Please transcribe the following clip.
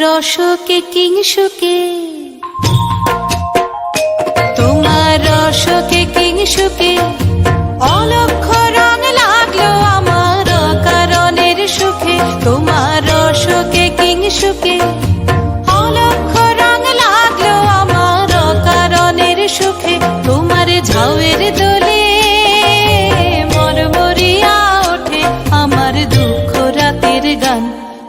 রসকে কিংসুকে তোমার রসকে কিংসুকে অলক্ষ রং লাগল আমার কারণের সুখে। তোমার রসকে কিংসুকে অলক্ষ রং লাগল আমার কারণের সুখে। তোমার ঝাউয়ের দোলে মরমরিয়া ওঠে। আমার দুঃখ রাতের গান